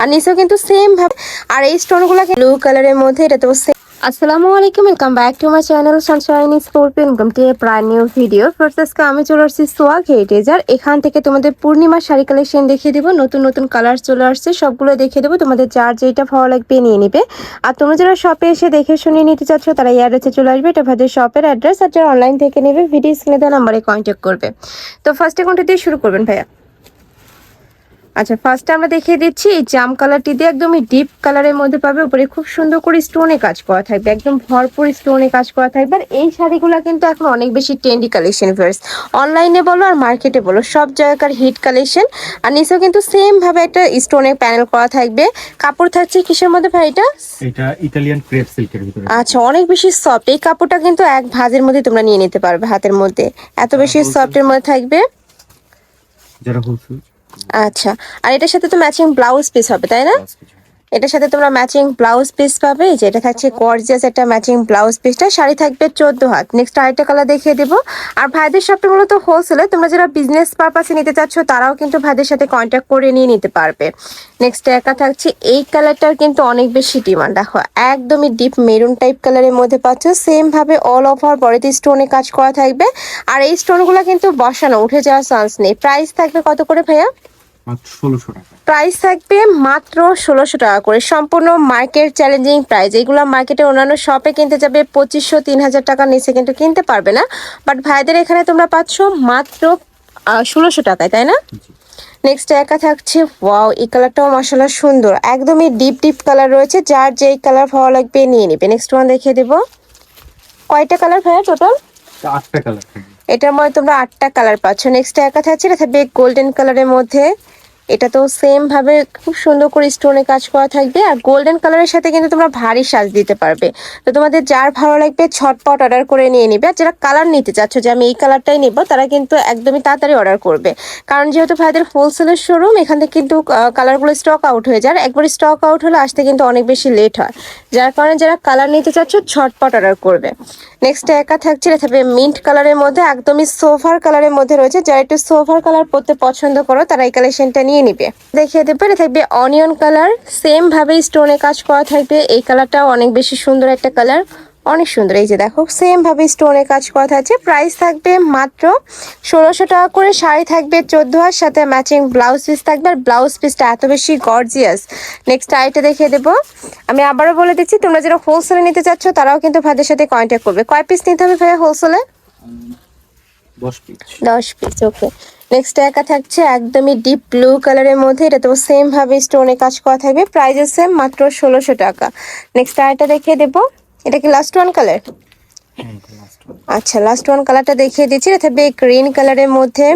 আর নিচেও কিন্তু সেম ভাবে। আর এই স্টোনগুলো ব্লু কালারের মধ্যে, এটা তো same আসসালামু আলাইকুম welcome back to my channel Sunshine Scorpion welcome to প্রায় নিউ ভিডিও ফার্স্ট আমি চলে আসছি সোয়াগ হেরিটেজ আর এখান থেকে তোমাদের পূর্ণিমা শাড়ি কালেকশন দেখিয়ে দেবো। নতুন নতুন কালার চলে আসছে, সবগুলো দেখিয়ে দেবো। তোমাদের যার যেটা ভালো লাগবে নিয়ে নিবে। আর তোমরা যারা শপে এসে দেখে শুনে নিতে চাচ্ছ, তারা এই অ্যাড্রেসে চলে আসবে। এটা ভাদের শপের অ্যাড্রেস আর যারা অনলাইন থেকে নেবে ভিডিও স্ক্রিনে দেওয়া নাম্বারে কন্ট্যাক্ট করবে। তো ফার্স্টে কোনটা দিয়ে শুরু করবেন ভাইয়া। আচ্ছা ফার্স্টে আমরা দেখিয়ে দিচ্ছি এই জাম কালারটি দিয়ে একদমই ডিপ কালারের মধ্যে পাবে। উপরে খুব সুন্দর করে স্টোনে কাজ করা থাকবে একদম ভরপুর স্টোনে কাজ করা থাকবে। আর এই শাড়িগুলো কিন্তু এখন অনেক বেশি ট্রেন্ডি কালেকশন ভার্স অনলাইনে বলো আর মার্কেটে বলো সব জায়গার হিট কালেকশন আর নিচেও কিন্তু সেম ভাবে একটা স্টোনে প্যানেল করা থাকবে। কাপড় থাকছে কিসের মধ্যে ভাই এটা? এটা ইতালিয়ান ক্রেপ সিল্কের ভিতরে। আচ্ছা অনেক বেশি সফট এই কাপড়টা কিন্তু এক ভাজের মধ্যে তোমরা নিয়ে নিতে পারবে হাতের মধ্যে। এত বেশি সফটের মধ্যে থাকবে। যারা হোলসেল আচ্ছা আর এটার সাথে তো ম্যাচিং ব্লাউজ পিস হবে তাই না? এটার সাথে তোমরা ম্যাচিং ব্লাউজ পিস পাবে। যেটা থাকছে গর্জিয়াস একটা ম্যাচিং ব্লাউজ পিসটা শাড়ি থাকবে চোদ্দ হাত। নেক্সট আরেকটা কালার দেখিয়ে দেবো। আর ভাইদের শপটা মূলত হোলসেলে তোমরা যারা বিজনেস পারপাসে নিতে চাচ্ছ তারাও কিন্তু ভাইদের সাথে কন্ট্যাক্ট করে নিয়ে নিতে পারবে। নেক্সট একা থাকছে। এই কালারটার কিন্তু অনেক বেশি ডিমান্ড দেখো একদমই ডিপ মেরুন টাইপ কালারের মধ্যে পাচ্ছ। সেম ভাবে অল ওভার বডিতে স্টোনে কাজ করা থাকবে। আর এই স্টোনগুলো কিন্তু বসানো উঠে যাওয়ার চান্স নেই। প্রাইস থাকবে কত করে ভাইয়া? প্রাইস থাকবে মাত্র ষোলোশো টাকা করে। সম্পূর্ণ মার্কেট চ্যালেঞ্জিং প্রাইস এইগুলো মার্কেটে অন্যান্য শপে কিনতে যাবে পঁচিশশো তিন হাজার টাকার নিচে কিন্তু কিনতে পারবে না। বাট ভাইদের এখানে তোমরা পাচ্ছ মাত্র ষোলোশো টাকায় তাই না? নেক্সট একা থাকছে ওয়াও এই কালারটাও মশলা সুন্দর। একদমই ডিপ ডিপ কালার রয়েছে। যার যেই কালার ভালো লাগবে নিয়ে নিবে। নেক্সট ওয়ান দেখিয়ে দেবো। কয়টা কালার ভাইয়া টোটাল আটটা কালার এটার মধ্যে তোমরা আটটা কালার পাচ্ছ। নেক্সট একা থাকছে এটা থাকবে গোল্ডেন কালারের মধ্যে। এটা তো সেম ভাবে খুব সুন্দর করে স্টোনে কাজ করা থাকবে, আর গোল্ডেন কালারের সাথে কিন্তু তোমরা ভারী সাজ দিতে পারবে। তো তোমাদের যার ভালো লাগবে ছটপট অর্ডার করে নিয়ে নিবে, আর যারা কালার নিতে চাচ্ছ, যে আমি এই কালারটাই নিব, তারা কিন্তু একদমই তাড়াতাড়ি অর্ডার করবে। কারণ যেহেতু ভাইদের হোলসেলের শোরুম এখান থেকে কিন্তু কালারগুলো স্টক আউট হয়ে যায় একবার স্টক আউট হলে আসতে কিন্তু অনেক বেশি লেট হয়। যার কারণে যারা কালার নিতে চাচ্ছ, ছটপট অর্ডার করবে। নেক্সট একা থাকছে, এটা থাকবে মিন্ট কালারের মধ্যে, একদমই সোফার কালারের মধ্যে রয়েছে। যারা একটু সোফার কালার পরতে পছন্দ করো, তারা এই কালেকশনটা নিয়ে নিবে। দেখিয়ে দেবো এটা থাকবে অনিয়ন কালার সেম ভাবে স্টোনে কাজ করা থাকবে। এই কালারটাও অনেক বেশি সুন্দর একটা কালার অনেক সুন্দর। এই যে দেখো সেম ভাবে স্টোনে কাজ করা থাকছে। প্রাইস থাকবে মাত্র ষোলোশো টাকা করে, শাড়ি থাকবে চোদ্দ হার সাথে ম্যাচিং ব্লাউজ পিস থাকবে। আর ব্লাউজ পিসটা এত বেশি গর্জিয়াস নেক্সট আইটা দেখিয়ে দেবো। আমি আবারও বলে দিচ্ছি, তোমরা যারা হোলসেলে নিতে চাচ্ছ, তারাও কিন্তু ভাইদের সাথে কন্ট্যাক্ট করবে। কয় পিস নিতে হবে ভাইয়া হোলসেলে দশ পিস ওকে নেক্সট একা থাকছে একদমই ডিপ ব্লু কালারের মধ্যে। এটা তো সেম ভাবে স্টোনে কাজ করা থাকবে। প্রাইজের সেম মাত্র ষোলোশো টাকা। নেক্সট আরেকটা দেখিয়ে দেবো। এটা কি লাস্ট ওয়ান কালার আচ্ছা লাস্ট ওয়ান কালারটা দেখিয়ে দিচ্ছি। এটা থাকবে গ্রিন কালারের মধ্যে।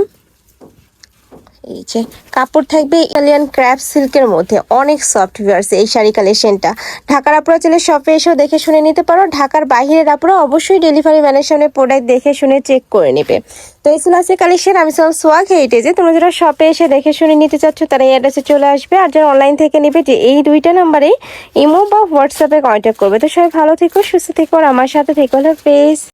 এই যে কাপড় থাকবে ইটালিয়ান ক্র্যাপ সিল্কের মধ্যে। অনেক সফট ভিউয়ার্স এই শাড়ি কালেকশনটা ঢাকার আপুরা চলে শপে এসেও দেখে শুনে নিতে পারো। ঢাকার বাইরের আপুরা অবশ্যই ডেলিভারি ম্যানের সামনে প্রোডাক্ট দেখে শুনে চেক করে নেবে। তো এই ছিল আজকে কালেকশন আমি সব সোয়াগ হেরিটেজে তোমরা যারা শপে এসে দেখে শুনে নিতে চাচ্ছ, তারা এই অ্যাড্রেসে চলে আসবে। আর যারা অনলাইন থেকে নেবে যে এই দুইটা নাম্বারেই ইমো বা হোয়াটসঅ্যাপে কন্ট্যাক্ট করবে। তো সবাই ভালো থেকো, সুস্থ থেকো। আর আমার সাথে থেকো হলো ফেস